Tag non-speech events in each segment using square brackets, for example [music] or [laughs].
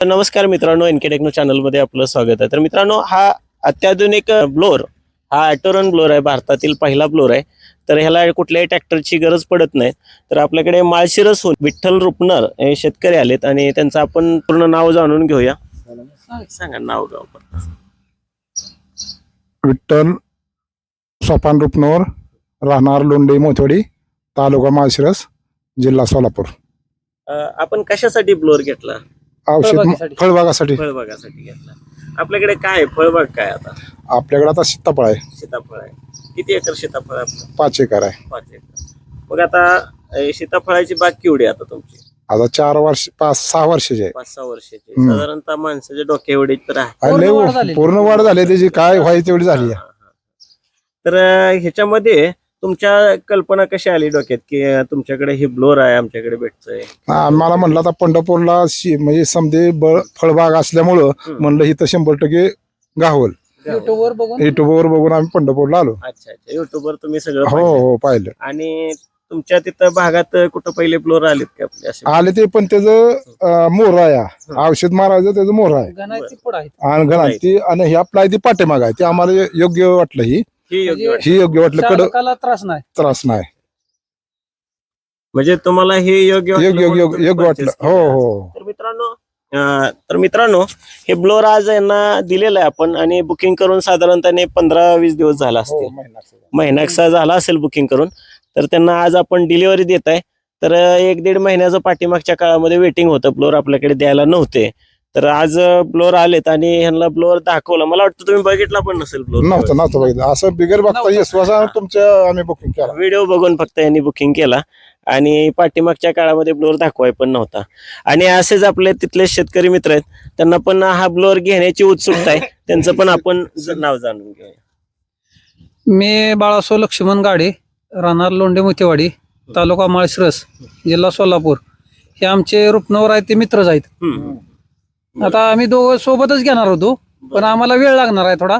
नमस्कार मित्रांनो NK techno चॅनलमध्ये आपलं स्वागत आहे. तर मित्रांनो हा अत्याधुनिक ब्लोअर हा ॲटोरन ब्लोअर आहे भारतातील पहिला ब्लोअर आहे. तर ह्याला कुठल्याही ट्रॅक्टरची गरज पडत नाही. तर आपल्याकडे माळशिरस होऊन विठ्ठल रुपनर हे शेतकरी आलेत आणि त्यांचं आपण पूर्ण नाव जाणून घेऊया. सांगा नाव गाव. विठ्ठल सोपान रुपनोर राहणार लोंढे मोथवडी तालुका माळशिरस जिल्हा सोलापूर. आपण कशासाठी ब्लोअर घेतला? औषध फळबागेसाठी. फळबागासाठी. फळबागासाठी घेतला. आपल्याकडे काय आहे? फळबाग काय आता? आपल्याकडे आता सीताफळ आहे. सीताफळ आहे. किती एकर सीताफळ आहे आपलं? पाच एकर आहे. पाच एकर. मग आता अं, सीताफळाची बाग केवढी आहे आता तुमची? आता चार वर्ष पाच सहा वर्षाचे आहे. पाच सहा वर्षाची. हम्म. साधारणतः माणसाच्या डोक्या एवढी तर आहे आणि पूर्ण वाढ झाली. पूर्ण वाढ झाली त्याची काय व्हायची तेवढी झाली आहे. तर अं, ह्याच्यामध्ये तुमच्या कल्पना कशी आली डोक्यात की तुमच्याकडे हे ब्लोअर आहे आमच्याकडे भेटतंय? आम्हाला म्हणलं आता पंढरपूरला शी- म्हणजे समजे फळबाग असल्यामुळं. म्हणलं इथं शंभर टक्के गावल. युट्यूबवर बघून? युट्यूबवर बघून आम्ही पंढरपूरला आलो. अच्छा अच्छा. युट्यूबवर तुम्ही सगळं हो पाहिलं. हो पाहिलं. आणि तुमच्या तिथं भागात कुठं पहिले ब्लोअर आलेत का? आपले असे आले ते पण त्याचं मोर आहे. औषध मारायचं त्याचं मोर आहे. पुढं आणि घरात ती आणि हे आपला ती पाठीमाग आहे. ते आम्हाला योग्य वाटलं ही. ही योग्य वाटतं. ही योग्य वाटलं चालकाला त्रास नाही. त्रास नाही. म्हणजे तुम्हाला हे योग्य वाटलं योग्य म्हणून योग्य तुम्ही योग्य वाटलं. purchase हो केलं. हो. तर मित्रांनो अं, तर मित्रांनो हे ब्लोअर आज यांना दिलेलं आहे आपण आणि बुकिंग करून साधारणतः पंधरा वीस दिवस झाला हो, असतील. महिना. महिन्याचा झाला असेल बुकिंग करून. तर त्यांना आज आपण डिलिव्हरी देत आहे. तर अं, एक दीड महिन्याचं पाठीमागच्या काळामध्ये वेटिंग होतं. ब्लोअर आपल्याकडे द्यायला नव्हते. तर आज ब्लोअर आलेत आणि ह्यांना ब्लोअर दाखवला. मला वाटतं तुम्ही बघितला पण नसेल नव्हतं ब्लोअर नव्हतं बघितलं. असं बिगर बघता नव्हतं. विश्वासानं तुमच्या आम्ही बुकिंग केला. व्हिडिओ बघून फक्त यांनी बुकिंग केला. आणि पाठीमागच्या काळामध्ये ब्लोअर दाखवाय पण नव्हता. आणि असेच आपले तिथले शेतकरी मित्र आहेत त्यांना पण हा ब्लोअर घेण्याची उत्सुकता आहे. त्यांचं पण आपण ज- नाव जाणून घेऊया. मी बाळासो लक्ष्मण गाडे राहणार लोंढे मोतेवाडी तालुका माळशिरस जिल्हा सोलापूर. हे आमचे रुपनवर आहेत ते मित्रच आहेत. हम्म. आता आम्ही दोघं सोबतच घेणार होतो पण आम्हाला वेळ लागणार आहे थोडा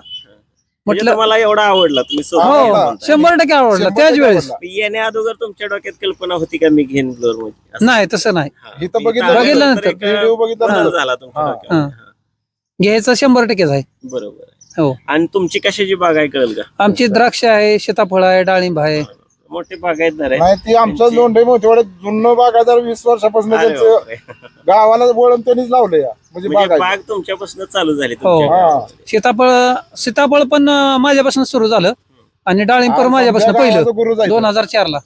म्हटलं तुम्हाला एवढा आवडला तुम्ही सोबत हो म्हणताय. शंभर टक्के आवडला शंभर त्याच टक्के वेळेस. येण्या अगोदर तुमच्या डोक्यात कल्पना होती का मी घेईन ब्लोअरमध्ये असं? नाही तसं नाही हा. इथं बघितलं इथं बघितलं आल्यानंतर नंतर. एक व्हिडिओ बघितला बदल नंतर. झाला तुमच्या हा. डोक्यामध्ये. हा. घ्यायचं शंभर टक्केच आहे बरोबर आहे. हो आणि तुमची कशाची बाग आहे कळेल का आमची द्राक्ष आहे सीताफळ आहे डाळिंब आहे मोठे बागायतदार आहे नाही ती आमचं लोंढे मोठे जुनं बागायदार वीस वर्षापासून अरे त्यांचं बापरे. गावाला वळण त्यांनीच लावलं या म्हणजे म्हणजे बाग आहे बाग तुमच्यापासून चालू झाली हो. तुमच्या हा. गावामध्ये. सीताफळ सीताफळ पण अं, माझ्यापासून सुरू झालं आणि डाळिंब पण माझ्यापासून पहिलं गुरु दोन हजार चार ला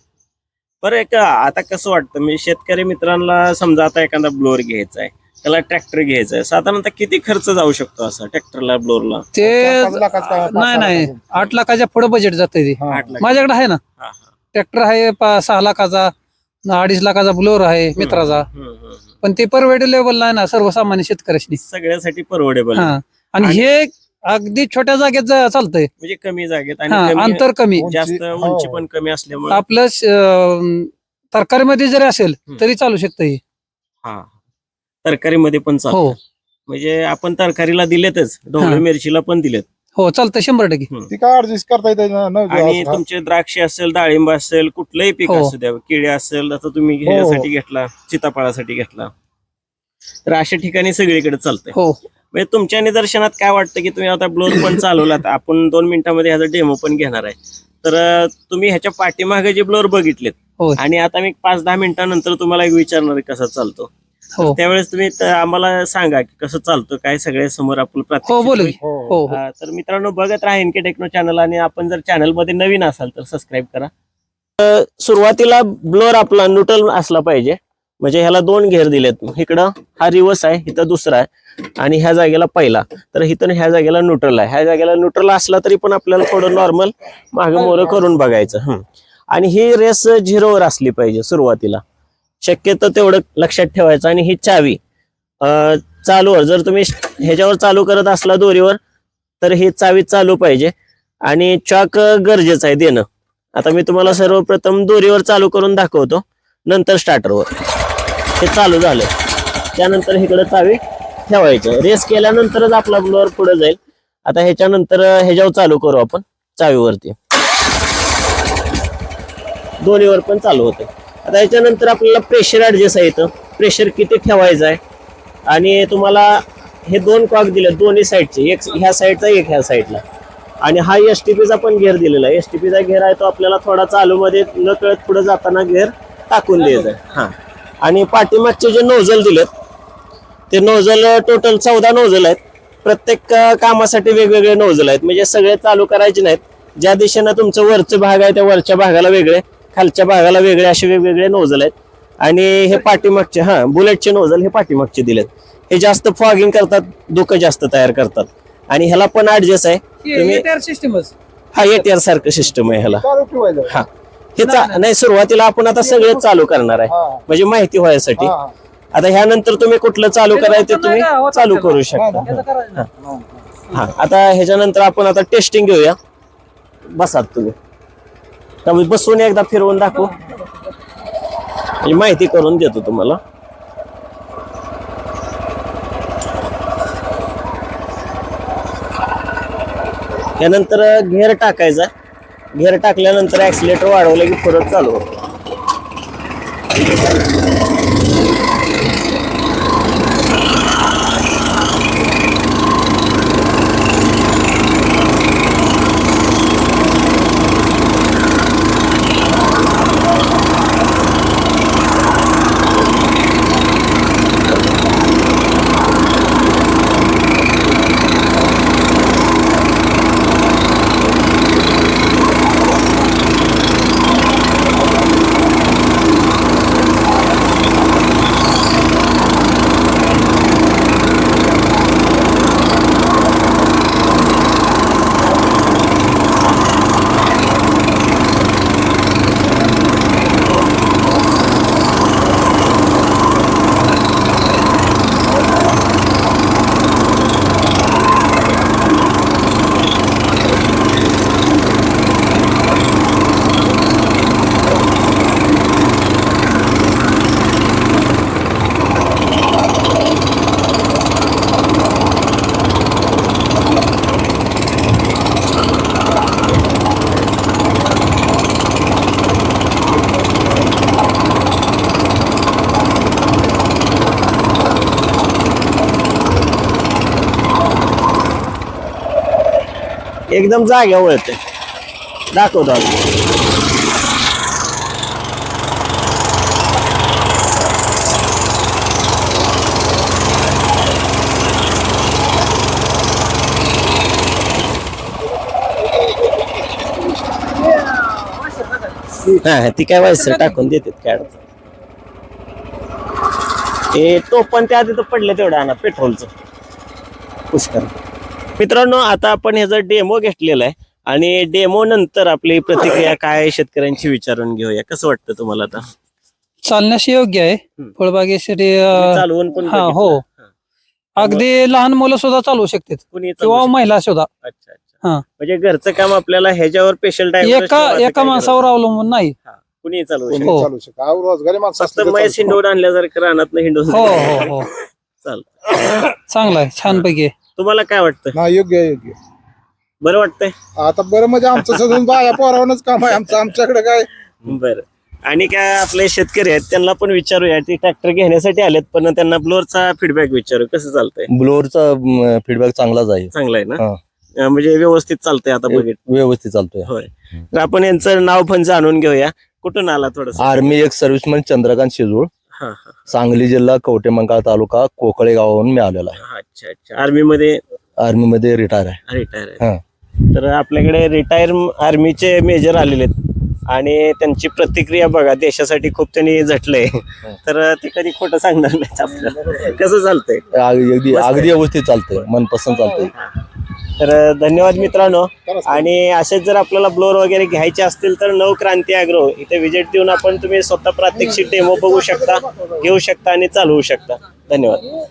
बरं एक आता कसं वाटतं मी शेतकरी मित्रांना समजा आता एखादा ब्लोअर घ्यायचा आहे त्याला ट्रॅक्टर घ्यायचा आहे साधारणतः किती खर्च जाऊ शकतो असा ट्रॅक्टरला ब्लोअरला ते लाखाचं काय, नाही नाही लाखाचं. आठ लाखाच्या पुढे बजेट जात ते हा. आठ लाख माझ्याकडे आहे ना हा, हा. ट्रॅक्टर आहे पा- सहा लाखाचा अडीच लाखाचा ब्लोअर आहे मित्राचा. पण ते परवेडेबल नाही ना सर्वसामान्य शेतकऱ्याशी. सगळ्यासाठी परवडेबल हा. आणि आणि- हे अगदी छोट्या जागेत जा- चालतंय. म्हणजे कमी जागेत हा आणि कमी- अंतर कमी. उंची- जास्त हो. उंची पण कमी असल्यामुळे. आपलं अं, तरकारीमध्ये जरी असेल हम्म. तरी चालू शकतं हे. हा. तरकारीमध्ये पण चालतं. हो. म्हणजे आपण तरकारीला दिलेतच. ढोबळी हा. मिरचीला पण दिलेत. हो चालतं शंभर टक्के. ती काय ऍडजस्ट करता येते ना न- आणि तुमचे द्राक्ष असेल डाळिंब असेल कुठलंही पीक हो. असू द्या केळी असेल आता तुम्ही हो, हो. ह्यासाठी घेतला सीताफळासाठी घेतला तर अशा ठिकाणी सगळीकडे चालतंय. हो. म्हणजे तुमच्या निदर्शनात काय वाटतं की तुम्ही आता ब्लोअर पण चालवलात आपण दोन मिनिटांमध्ये ह्याचा डेमो पण घेणार आहे. तर अं, तुम्ही ह्याच्या पाठीमागे जे ब्लोअर बघितलेत. आणि आता मी पाच दहा मिनिटानंतर तुम्हाला एक विचारणार आहे कसा चालतो. हो. त्यावेळेस तुम्ही त- आम्हाला सांगा की कसं चालतं काय सगळ्या समोर आपण हो प्रात्यक्षिक बोलू होईल. की. हो हो. हो हा, तर मित्रांनो बघत राहा एनके टेक्नो चॅनल आणि आपण जर चॅनलमध्ये नवीन असाल तर सबस्क्राईब करा. तर सुरुवातीला ब्लोअर आपला न्यूट्रल असला पाहिजे. म्हणजे ह्याला दोन घेर दिलेत. इकडं हा रिवर्स आहे इथं दुसरा आहे आणि ह्या जागेला पहिला. तर इथून ह्या जागेला न्यूट्रल आहे. ह्या जागेला न्यूट्रल असला तरी पण आपल्याला थोडं नॉर्मल मागे मोरं करून बघायचं. हं. आणि ही रेस झिरोवर असली पाहिजे सुरुवातीला. शक्यतो तेवढं लक्षात ठेवायचं आणि ही चावी. चालूवर जर तुम्ही ह्याच्यावर चालू करत असला दोरीवर तर ही चावी चालू पाहिजे. आणि चॉक गरजेचं आहे देणं. आता मी तुम्हाला सर्वप्रथम दोरीवर चालू करून दाखवतो. नंतर स्टार्टरवर हे चालू झालं. त्यानंतर इकडे चावी ठेवायचं. रेस केल्यानंतरच आपला ब्लोअर पुढे जाईल. आता ह्याच्यानंतर ह्याच्यावर चालू करू आपण. चावीवरती. दोन्हीवर पण चालू होतं. आता ह्याच्यानंतर आपल्याला प्रेशर ऍडजस्ट आहे इथं. प्रेशर किती ठेवायचं आहे? आणि तुम्हाला हे दोन कॉक दिले दोन्ही साईडचे एक ह्या साईडचा एक ह्या साईडला आणि हा एस टी पीचा पण घेर दिलेला आहे. एस टी पीचा घेर आहे तो आपल्याला थोडा चालूमध्ये न कळत पुढे जाताना घेर टाकून द्यायचा आहे. हा. आणि पाठीमागचे जे नोझल दिलेत ते नोझल टोटल चौदा नोझल आहेत. प्रत्येक कामासाठी वेगवेगळे नोझल आहेत. म्हणजे सगळे चालू करायचे नाहीत. ज्या दिशेनं तुमचं वरचं भाग आहे त्या वरच्या भागाला वेगळे खालच्या भागाला वेगळे असे वेगवेगळे नोझल आहेत. आणि हे पाठीमागचे हा बुलेटचे नोझल हे पाठीमागचे दिलेत. हे जास्त फॉगिंग करतात धुकं जास्त तयार करतात. आणि ह्याला पण ऍडजस्ट आहे. तुम्ही सिस्टमच हा एटीआर सारखं सिस्टम आहे ह्याला. हा. हे चा- नाही सुरुवातीला आपण आता सगळे चालू करणार आहे. हा. म्हणजे माहिती व्हायसाठी. हा, आता ह्यानंतर तुम्ही कुठलं चालू करायचं ते तुम्ही चालू करू शकता. हा आता ह्याच्यानंतर आपण आता टेस्टिंग घेऊया. बसात तुम्ही. त्यामुळे बसून एकदा फिरवून दाखवू. मी माहिती करून देतो तुम्हाला. त्यानंतर घेर टाकायचा. घेर टाकल्यानंतर ॲक्सिलेटर वाढवलं की परत चालू होतं. एकदम जाग्या वळते दाखवतो आता. हा ती काय व्हायचं टाकून देतात काय अडचण ते टोपण त्या तिथं पडलं तेवढं आणा पेट्रोलचं. पुष्कर मित्रांनो आता आपण ह्याचा डेमो घेतलेला आहे आणि डेमो नंतर आपली प्रतिक्रिया काय आहे शेतकऱ्यांची विचारून घेऊया कसं वाटतं तुम्हाला आता चालण्यास योग्य आहे. फळबागेसाठी चालवून पण हा? हो. अगदी लहान मुलं सुद्धा चालवू शकतात कुणी चालवू किंवा शकतं? महिला सुद्धा अच्छा अच्छा हा. म्हणजे घरचं काम आपल्याला ह्याच्यावर स्पेशल एका एका माणसावर अवलंबून नाही कुणी चालवू कोणी हो. चालू शकतो अहो, रोजगारी माणसं फक्त असतील तर मै चालू शकतो. शिंडोड आणल्यासारखं रानात हिंडून हो हो हो [laughs] चालतं चांगला आहे छानपैकी. तुम्हाला काय वाटतं नाही योग्य आहे, योग्य आहे. बरं वाटतंय? आता बरं म्हणजे आमचं सजून [laughs] बाया पोरावरच काम आहे. आमचं आमच्याकडे काय? बरं. आणि काय आपले शेतकरी आहेत त्यांना पण विचारूया ते ट्रॅक्टर घेण्यासाठी आलेत पण त्यांना ब्लोअरचा फीडबॅक विचारू. कसं चालतंय? ब्लोअरचा फीडबॅक चांगलाच आहे. चांगला आहे ना? हा. अं, म्हणजे व्यवस्थित चालतंय आता बघित व्यवस्थित चालतोय. होय. तर आपण यांचं नाव पण जाणून घेऊया. कुठून आला थोडस? आर्मी एक सर्व्हिसमॅन चंद्रकांत शेजूळ. हा हा सांगली जिल्हा कवटेमंकाळ तालुका कोकळे गावाहून मिळालेला आहे. हा, अच्छा अच्छा. आर्मी मध्ये आर्मीमध्ये रिटायर आहे. रिटायर आहे. हा. तर आपल्याकडे रिटायर आर्मीचे मेजर आलेले आहेत. आणि त्यांची प्रतिक्रिया बघा देशासाठी खूप त्यांनी झटलंय. तर ते कधी खोटं सांगणार नाहीत आपल्याला. कसं चालतंय? अगदी. अगदी व्यवस्थित चालतंय. मनपसंत चालतंय. तर धन्यवाद मित्रांनो. आणि असेच जर आपल्याला ब्लोअर वगैरे घ्यायचे असतील तर नव क्रांती अॅग्रो इथे विजिट देऊन आपण तुम्ही स्वतः प्रात्यक्षिक डेमो बघू शकता घेऊ शकता आणि चालवू शकता. धन्यवाद.